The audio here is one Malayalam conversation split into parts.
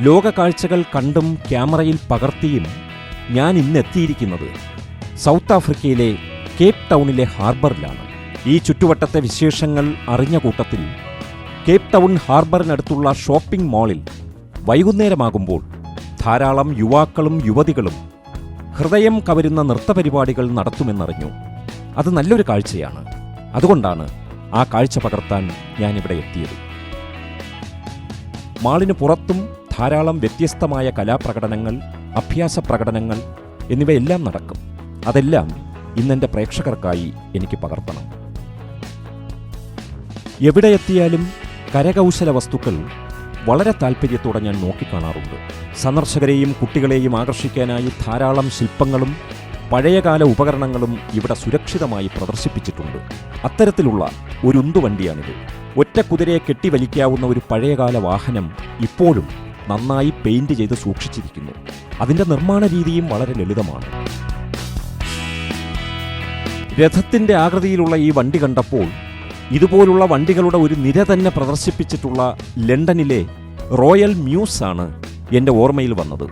ലോക കാഴ്ചകൾ കണ്ടും ക്യാമറയിൽ പകർത്തിയും ഞാൻ ഇന്നെത്തിയിരിക്കുന്നത് സൗത്ത് ആഫ്രിക്കയിലെ കേപ്പ് ടൗണിലെ ഹാർബറിലാണ്. ഈ ചുറ്റുവട്ടത്തെ വിശേഷങ്ങൾ അറിഞ്ഞ കൂട്ടത്തിൽ കേപ്പ് ടൗൺ ഹാർബറിനടുത്തുള്ള ഷോപ്പിംഗ് മാളിൽ വൈകുന്നേരമാകുമ്പോൾ ധാരാളം യുവാക്കളും യുവതികളും ഹൃദയം കവരുന്ന നൃത്തപരിപാടികൾ നടത്തുമെന്നറിഞ്ഞു. അത് നല്ലൊരു കാഴ്ചയാണ്. അതുകൊണ്ടാണ് ആ കാഴ്ച പകർത്താൻ ഞാനിവിടെ എത്തിയത്. മാളിന് പുറത്തും ധാരാളം വ്യത്യസ്തമായ കലാപ്രകടനങ്ങൾ അഭ്യാസ പ്രകടനങ്ങൾ എന്നിവയെല്ലാം നടക്കും. അതെല്ലാം ഇന്നെന്റെ പ്രേക്ഷകർക്കായി എനിക്ക് പകർത്തണം. എവിടെയെത്തിയാലും കരകൗശല വസ്തുക്കൾ വളരെ താല്പര്യത്തോടെ ഞാൻ നോക്കിക്കാണാറുണ്ട്. സന്ദർശകരെയും കുട്ടികളെയും ആകർഷിക്കാനായി ധാരാളം ശില്പങ്ങളും പഴയകാല ഉപകരണങ്ങളും ഇവിടെ സുരക്ഷിതമായി പ്രദർശിപ്പിച്ചിട്ടുണ്ട്. അത്തരത്തിലുള്ള ഒരു ഉന്തുവണ്ടിയാണിത്. ഒറ്റ കുതിരയെ കെട്ടിവലിക്കാവുന്ന ഒരു പഴയകാല വാഹനം ഇപ്പോഴും നന്നായി പെയിന്റ് ചെയ്ത് സൂക്ഷിച്ചിരിക്കുന്നു. അതിന്റെ നിർമ്മാണ രീതിയും വളരെ ലളിതമാണ്. രഥത്തിന്റെ ആകൃതിയിലുള്ള ഈ വണ്ടി കണ്ടപ്പോൾ ഇതുപോലുള്ള വണ്ടികളുടെ ഒരു നിര തന്നെ പ്രദർശിപ്പിച്ചിട്ടുള്ള ലണ്ടനിലെ റോയൽ മ്യൂസ് ആണ് എന്റെ ഓർമ്മയിൽ വന്നത്.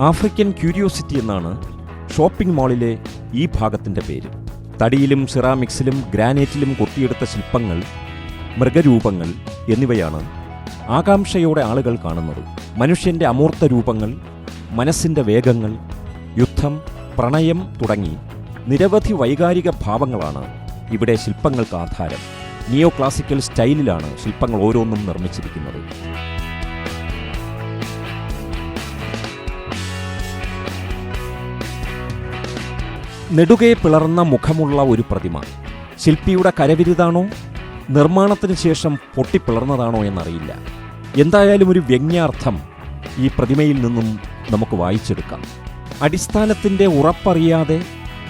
ആഫ്രിക്കൻ ക്യൂരിയോസിറ്റി എന്നാണ് ഷോപ്പിംഗ് മാളിലെ ഈ ഭാഗത്തിന്റെ പേര്. തടിയിലും സിറാമിക്സിലും ഗ്രാനൈറ്റിലും കൊത്തിയെടുത്ത ശില്പങ്ങൾ മൃഗരൂപങ്ങൾ എന്നിവയാണ് ആകാംക്ഷയോടെ ആളുകൾ കാണുന്നത്. മനുഷ്യന്റെ അമൂർത്ത രൂപങ്ങൾ മനസ്സിന്റെ വേഗങ്ങൾ യുദ്ധം പ്രണയം തുടങ്ങി നിരവധി വൈകാരിക ഭാവങ്ങളാണ് ഇവിടെ ശില്പങ്ങൾക്ക് ആധാരം. നിയോ ക്ലാസിക്കൽ സ്റ്റൈലിലാണ് ശില്പങ്ങൾ ഓരോന്നും നിർമ്മിച്ചിരിക്കുന്നത്. നെടുകെ പിളർന്ന മുഖമുള്ള ഒരു പ്രതിമ. ശില്പിയുടെ കരവിരുതാണോ? നിർമ്മാണത്തിന് ശേഷം പൊട്ടിപ്പിളർന്നതാണോ എന്നറിയില്ല. എന്തായാലും ഒരു വ്യംഗ്യാർത്ഥം ഈ പ്രതിമയിൽ നിന്നും നമുക്ക് വായിച്ചെടുക്കാം. അടിസ്ഥാനത്തിന്റെ ഉറപ്പറിയാതെ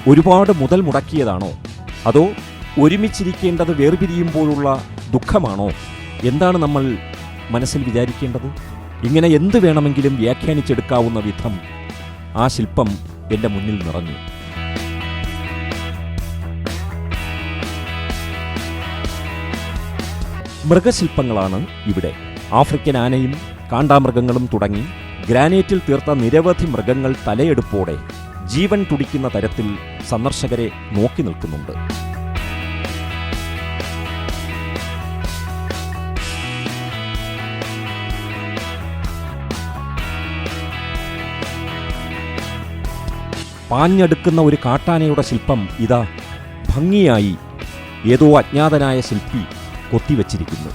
ഒരുപാട് മുതൽ മുടക്കിയതാണോ? അതോ ഒരുമിച്ചിരിക്കേണ്ടത് വേർപിരിയുമ്പോഴുള്ള ദുഃഖമാണോ? എന്താണ് നമ്മൾ മനസ്സിൽ വിചാരിക്കേണ്ടത്? ഇങ്ങനെ എന്ത് വേണമെങ്കിലും വ്യാഖ്യാനിച്ചെടുക്കാവുന്ന വിധം ആ ശില്പം എന്റെ മുന്നിൽ നിറഞ്ഞു. മൃഗശില്പങ്ങളാണ് ഇവിടെ. ആഫ്രിക്കൻ ആനയും കാണ്ടാമൃഗങ്ങളും തുടങ്ങി ഗ്രാനൈറ്റിൽ തീർത്ത നിരവധി മൃഗങ്ങൾ തലയെടുപ്പോടെ ജീവൻ തുടിക്കുന്ന തരത്തിൽ സന്ദർശകരെ നോക്കി നിൽക്കുന്നുണ്ട്. പാഞ്ഞെടുക്കുന്ന ഒരു കാട്ടാനയുടെ ശില്പം ഇതാ ഭംഗിയായി ഏതോ അജ്ഞാതനായ ശില്പി കൊത്തിവച്ചിരിക്കുന്നു.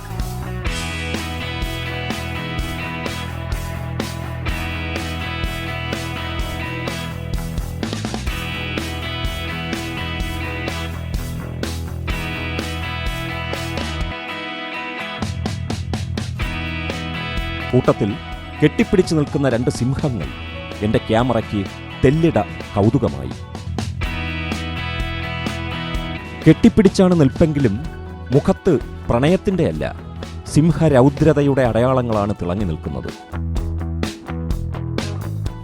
കൂട്ടത്തിൽ കെട്ടിപ്പിടിച്ചു നിൽക്കുന്ന രണ്ട് സിംഹങ്ങൾ എന്റെ ക്യാമറയ്ക്ക് തെല്ലിട കൗതുകമായി. കെട്ടിപ്പിടിച്ചാണ് നിൽപ്പെങ്കിലും മുഖത്ത് പ്രണയത്തിന്റെയല്ല സിംഹരൗദ്രതയുടെ അടയാളങ്ങളാണ് തിളങ്ങി നിൽക്കുന്നത്.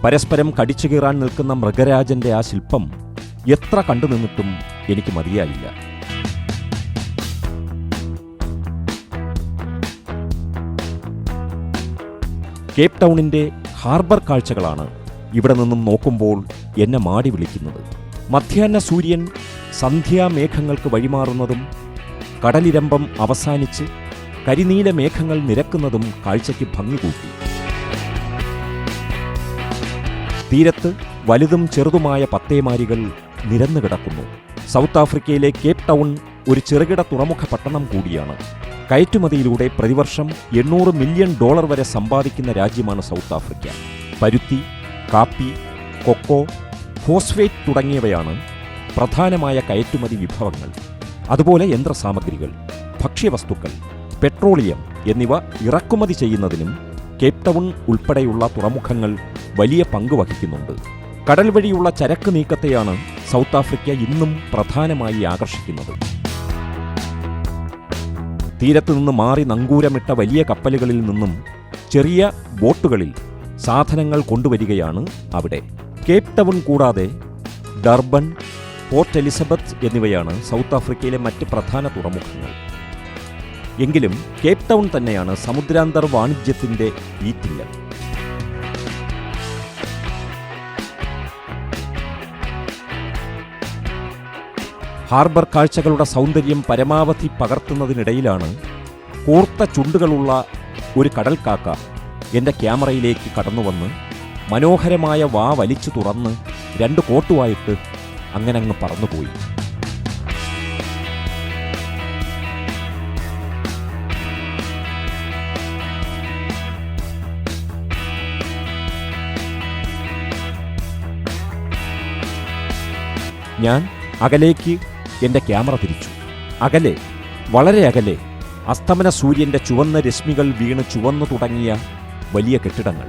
പരസ്പരം കടിച്ചു കീറാൻ നിൽക്കുന്ന മൃഗരാജന്റെ ആ ശില്പം എത്ര കണ്ടു നിന്നിട്ടും എനിക്ക് മതിയായില്ല. കേപ് ടൗണിന്റെ ഹാർബർ കാഴ്ചകളാണ് ഇവിടെ നിന്നും നോക്കുമ്പോൾ എന്നെ മാടി വിളിക്കുന്നത്. മധ്യാഹ്ന സൂര്യൻ സന്ധ്യാമേഘങ്ങൾക്ക് വഴിമാറുന്നതും കടലിരമ്പം അവസാനിച്ച് കരിനീല മേഘങ്ങൾ നിരക്കുന്നതും കാഴ്ചയ്ക്ക് ഭംഗി കൂട്ടി തീരത്ത് വലുതും ചെറുതുമായ പത്തേമാരികൾ നിരന്നു കിടക്കുന്നു. സൗത്ത് ആഫ്രിക്കയിലെ കേപ്പ് ടൗൺ ഒരു ചെറുകിട തുറമുഖ പട്ടണം കൂടിയാണ്. കയറ്റുമതിയിലൂടെ പ്രതിവർഷം എണ്ണൂറ് മില്യൺ ഡോളർ വരെ സമ്പാദിക്കുന്ന രാജ്യമാണ് സൗത്ത് ആഫ്രിക്ക. പരുത്തി കാപ്പി കൊക്കോ ഫോസ്ഫേറ്റ് തുടങ്ങിയവയാണ് പ്രധാനമായ കയറ്റുമതി വിഭവങ്ങൾ. അതുപോലെ യന്ത്രസാമഗ്രികൾ ഭക്ഷ്യവസ്തുക്കൾ പെട്രോളിയം എന്നിവ ഇറക്കുമതി ചെയ്യുന്നതിനും കേപ് ടൗൺ ഉൾപ്പെടെയുള്ള തുറമുഖങ്ങൾ വലിയ പങ്ക് വഹിക്കുന്നുണ്ട്. കടൽ വഴിയുള്ള ചരക്ക് നീക്കത്തെയാണ് സൗത്ത് ആഫ്രിക്ക ഇന്നും പ്രധാനമായി ആകർഷിക്കുന്നത്. തീരത്തു നിന്ന് മാറി നങ്കൂരമിട്ട വലിയ കപ്പലുകളിൽ നിന്നും ചെറിയ ബോട്ടുകളിൽ സാധനങ്ങൾ കൊണ്ടുവരികയാണ് അവിടെ. കേപ് ടൗൺ കൂടാതെ ഡർബൺ പോർട്ട് എലിസബത്ത് എന്നിവയാണ് സൗത്ത് ആഫ്രിക്കയിലെ മറ്റ് പ്രധാന തുറമുഖങ്ങൾ. എങ്കിലും കേപ് ടൗൺ തന്നെയാണ് സമുദ്രാന്തർ വാണിജ്യത്തിന്റെ ഈറ്റില്ലം. ഹാർബർ കാഴ്ചകളുടെ സൗന്ദര്യം പരമാവധി പകർത്തുന്നതിനിടയിലാണ് കൂർത്ത ചുണ്ടുകളുള്ള ഒരു കടൽക്കാക്ക എന്റെ ക്യാമറയിലേക്ക് കടന്നുവന്ന് മനോഹരമായ വാ വലിച്ചു തുറന്ന് രണ്ട് കോട്ടുവായിട്ട് അങ്ങനെ അങ്ങ് പറന്നുപോയി. ഞാൻ അകലേക്ക് എന്റെ ക്യാമറ തിരിച്ചു. അകലെ വളരെ അകലെ അസ്തമന സൂര്യന്റെ ചുവന്ന രശ്മികൾ വീണ് ചുവന്നു തുടങ്ങിയ വലിയ കെട്ടിടങ്ങൾ.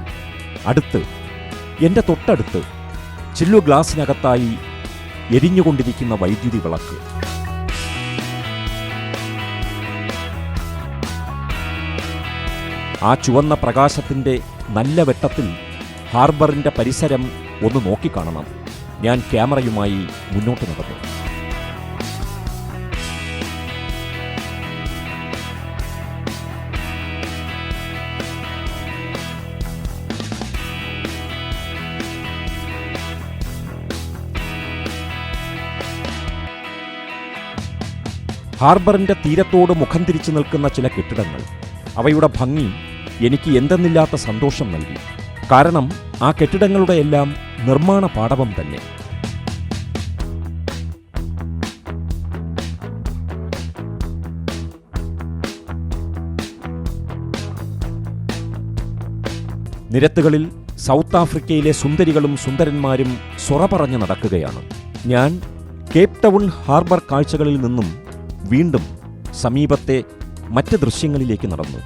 അടുത്ത് എന്റെ തൊട്ടടുത്ത് ചില്ലു ഗ്ലാസിനകത്തായി എരിഞ്ഞുകൊണ്ടിരിക്കുന്ന വൈദ്യുതി വിളക്ക്. ആ ചുവന്ന പ്രകാശത്തിന്റെ നല്ല വെട്ടത്തിൽ ഹാർബറിന്റെ പരിസരം ഒന്ന് നോക്കിക്കാണണം. ഞാൻ ക്യാമറയുമായി മുന്നോട്ട് നടന്നു. ഹാർബറിന്റെ തീരത്തോട് മുഖം തിരിച്ചു നിൽക്കുന്ന ചില കെട്ടിടങ്ങൾ. അവയുടെ ഭംഗി എനിക്ക് എന്തെന്നില്ലാത്ത സന്തോഷം നൽകി. കാരണം ആ കെട്ടിടങ്ങളുടെ എല്ലാം നിർമ്മാണ പാടവം തന്നെ. നിരത്തുകളിൽ സൗത്ത് ആഫ്രിക്കയിലെ സുന്ദരികളും സുന്ദരന്മാരും സൊറ പറഞ്ഞു നടക്കുകയാണ്. ഞാൻ കേപ്പ് ടൗൺ ഹാർബർ കാഴ്ചകളിൽ നിന്നും വീണ്ടും സമീപത്തെ മറ്റ് ദൃശ്യങ്ങളിലേക്ക് നടന്നു.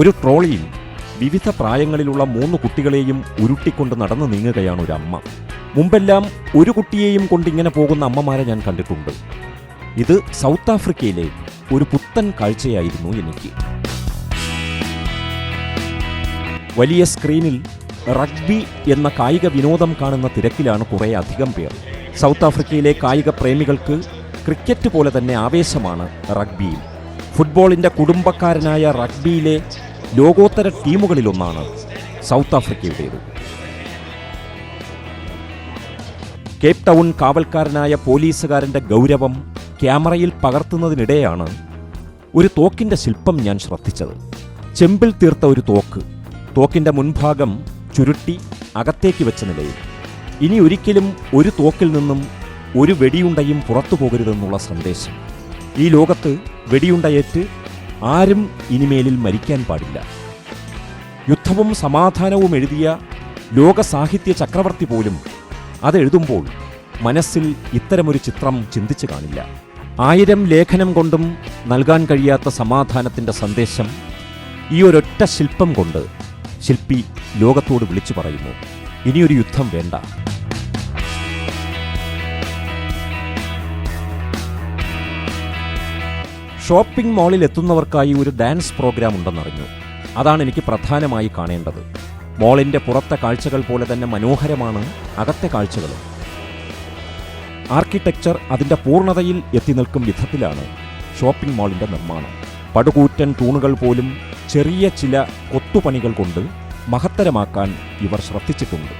ഒരു ട്രോളിയിൽ വിവിധ പ്രായങ്ങളിലുള്ള മൂന്ന് കുട്ടികളെയും ഉരുട്ടിക്കൊണ്ട് നടന്നു നീങ്ങുകയാണ് ഒരു അമ്മ മുമ്പെല്ലാം ഒരു കുട്ടിയെയും കൊണ്ടിങ്ങനെ പോകുന്ന അമ്മമാരെ ഞാൻ കണ്ടിട്ടുണ്ട്. ഇത് സൗത്ത് ആഫ്രിക്കയിലെ ഒരു പുത്തൻ കാഴ്ചയായിരുന്നു എനിക്ക്. വലിയ സ്ക്രീനിൽ റഗ്ബി എന്ന കായിക വിനോദം കാണുന്ന തിരക്കിലാണ് കുറേ അധികം പേർ. സൗത്ത് ആഫ്രിക്കയിലെ കായിക പ്രേമികൾക്ക് ക്രിക്കറ്റ് പോലെ തന്നെ ആവേശമാണ് റഗ്ബിയിൽ ഫുട്ബോളിന്റെ കുടുംബക്കാരനായ റഗ്ബിയിലെ ലോകോത്തര ടീമുകളിലൊന്നാണ് സൗത്ത് ആഫ്രിക്കയുടേത്. കേപ്പ് ടൗൺ കാവൽക്കാരനായ പോലീസുകാരന്റെ ഗൗരവം ക്യാമറയിൽ പകർത്തുന്നതിനിടെയാണ് ഒരു തോക്കിന്റെ ശില്പം ഞാൻ ശ്രദ്ധിച്ചത്. ചെമ്പിൽ തീർത്ത ഒരു തോക്ക് തോക്കിന്റെ മുൻഭാഗം ചുരുട്ടി അകത്തേക്ക് വെച്ച നിലയിൽ. ഇനി ഒരിക്കലും ഒരു തോക്കിൽ നിന്നും ഒരു വെടിയുണ്ടയും പുറത്തു പോകരുതെന്നുള്ള സന്ദേശം. ഈ ലോകത്ത് വെടിയുണ്ടയേറ്റ് ആരും ഇനിമേലിൽ മരിക്കാൻ പാടില്ല. യുദ്ധവും സമാധാനവും എഴുതിയ ലോക സാഹിത്യ ചക്രവർത്തി പോലും അതെഴുതുമ്പോൾ മനസ്സിൽ ഇത്തരമൊരു ചിത്രം ചിന്തിച്ചു കാണില്ല. ആയിരം ലേഖനം കൊണ്ടും നൽകാൻ കഴിയാത്ത സമാധാനത്തിന്റെ സന്ദേശം ഈ ഒരൊറ്റ ശില്പം കൊണ്ട് ശില്പി ലോകത്തോട് വിളിച്ചു പറയുന്നു. ഇനിയൊരു യുദ്ധം വേണ്ട. ഷോപ്പിംഗ് മാളിൽ എത്തുന്നവർക്കായി ഒരു ഡാൻസ് പ്രോഗ്രാം ഉണ്ടെന്നറിഞ്ഞു. അതാണ് എനിക്ക് പ്രധാനമായി കാണേണ്ടത്. മോളിന്റെ പുറത്തെ കാഴ്ചകൾ പോലെ തന്നെ മനോഹരമാണ് അകത്തെ കാഴ്ചകളും. ആർക്കിടെക്ചർ അതിന്റെ പൂർണതയിൽ എത്തി നിൽക്കും വിധത്തിലാണ് ഷോപ്പിംഗ് മാളിന്റെ നിർമ്മാണം. പടുകൂറ്റൻ തൂണുകൾ പോലും ചെറിയ ചില കൊത്തുപണികൾ കൊണ്ട് മഹത്തരമാക്കാൻ ഇവർ ശ്രദ്ധിച്ചിട്ടുണ്ട്.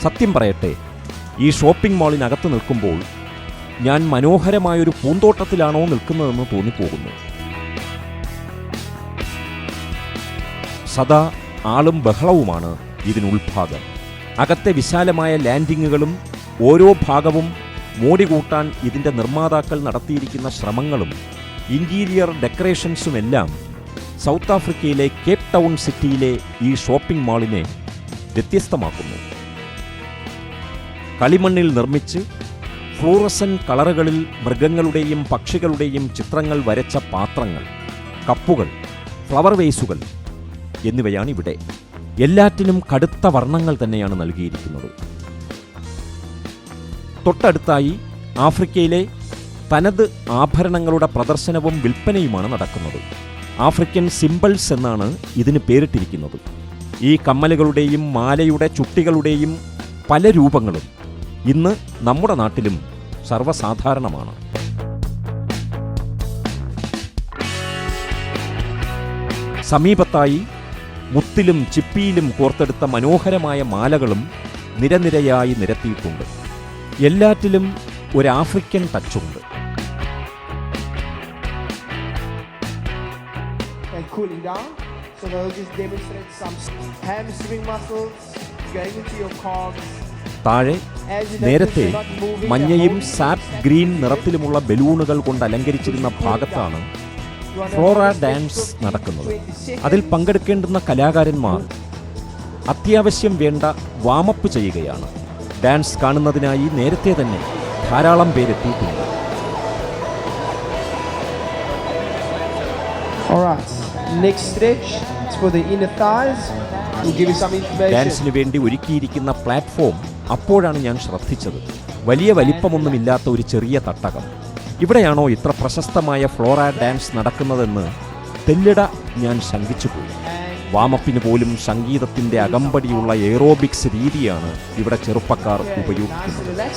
സത്യം പറയട്ടെ ഈ ഷോപ്പിംഗ് മാളിനകത്ത് നിൽക്കുമ്പോൾ ഞാൻ മനോഹരമായൊരു പൂന്തോട്ടത്തിലാണോ നിൽക്കുന്നതെന്ന് തോന്നിപ്പോകുന്നു. സദാ ആളും ബഹളവുമാണ് ഇതിനുൾഭാഗം. അകത്തെ വിശാലമായ ലാൻഡിങ്ങുകളും ഓരോ ഭാഗവും മോടി കൂട്ടാൻ ഇതിന്റെ നിർമ്മാതാക്കൾ നടത്തിയിരിക്കുന്ന ശ്രമങ്ങളും ഇന്റീരിയർ ഡെക്കറേഷൻസുമെല്ലാം സൗത്ത് ആഫ്രിക്കയിലെ കേപ് ടൗൺ സിറ്റിയിലെ ഈ ഷോപ്പിംഗ് മാളിനെ വ്യത്യസ്തമാക്കുന്നു. കളിമണ്ണിൽ നിർമ്മിച്ച് ഫ്ലൂറസൻ കളറുകളിൽ മൃഗങ്ങളുടെയും പക്ഷികളുടെയും ചിത്രങ്ങൾ വരച്ച പാത്രങ്ങൾ കപ്പുകൾ ഫ്ലവർ വേസുകൾ എന്നിവയാണ് ഇവിടെ എല്ലാറ്റിനും കടുത്ത വർണങ്ങൾ തന്നെയാണ് നൽകിയിരിക്കുന്നത്. തൊട്ടടുത്തായി ആഫ്രിക്കയിലെ തനത് ആഭരണങ്ങളുടെ പ്രദർശനവും വിൽപ്പനയുമാണ് നടക്കുന്നത്. ആഫ്രിക്കൻ സിംബിൾസ് എന്നാണ് ഇതിന് പേരിട്ടിരിക്കുന്നത്. ഈ കമ്മലുകളുടെയും മാലയുടെ ചുട്ടികളുടെയും പല രൂപങ്ങളും ഇന്ന് നമ്മുടെ നാട്ടിലും സർവസാധാരണമാണ്. സമീപത്തായി മുത്തിലും ചിപ്പിയിലും കോർത്തെടുത്ത മനോഹരമായ മാലകളും നിരനിരയായി നിരത്തിയിട്ടുണ്ട്. എല്ലാറ്റിലും ഒരു ആഫ്രിക്കൻ ടച്ചുണ്ട് താഴെ നേരത്തെ മഞ്ഞയും സാപ്പ് ഗ്രീൻ നിറത്തിലുമുള്ള ബലൂണുകൾ കൊണ്ട് അലങ്കരിച്ചിരുന്ന ഭാഗത്താണ് ഫ്ലോറ ഡാൻസ് 15, നടക്കുന്നത്. അതിൽ പങ്കെടുക്കേണ്ടുന്ന കലാകാരന്മാർ അത്യാവശ്യം വേണ്ട വാമപ്പ് ചെയ്യുകയാണ്. ഡാൻസ് കാണുന്നതിനായി നേരത്തെ തന്നെ ധാരാളം പേരെത്തിയിട്ടുണ്ട്. ഡാൻസിന് വേണ്ടി ഒരുക്കിയിരിക്കുന്ന പ്ലാറ്റ്ഫോം അപ്പോഴാണ് ഞാൻ ശ്രദ്ധിച്ചത്. വലിയ വലിപ്പമൊന്നുമില്ലാത്ത ഒരു ചെറിയ തട്ടകം. ഇവിടെയാണോ ഇത്ര പ്രശസ്തമായ ഫ്ലോറ ഡാൻസ് നടക്കുന്നതെന്ന് തെല്ലിട ഞാൻ ശങ്കിച്ചുപോയി. വാമപ്പിന് പോലും സംഗീതത്തിന്റെ അകമ്പടിയുള്ള എയറോബിക്സ് രീതിയാണ് ഇവിടെ ചെറുപ്പക്കാർ ഉപയോഗിക്കുന്നത്.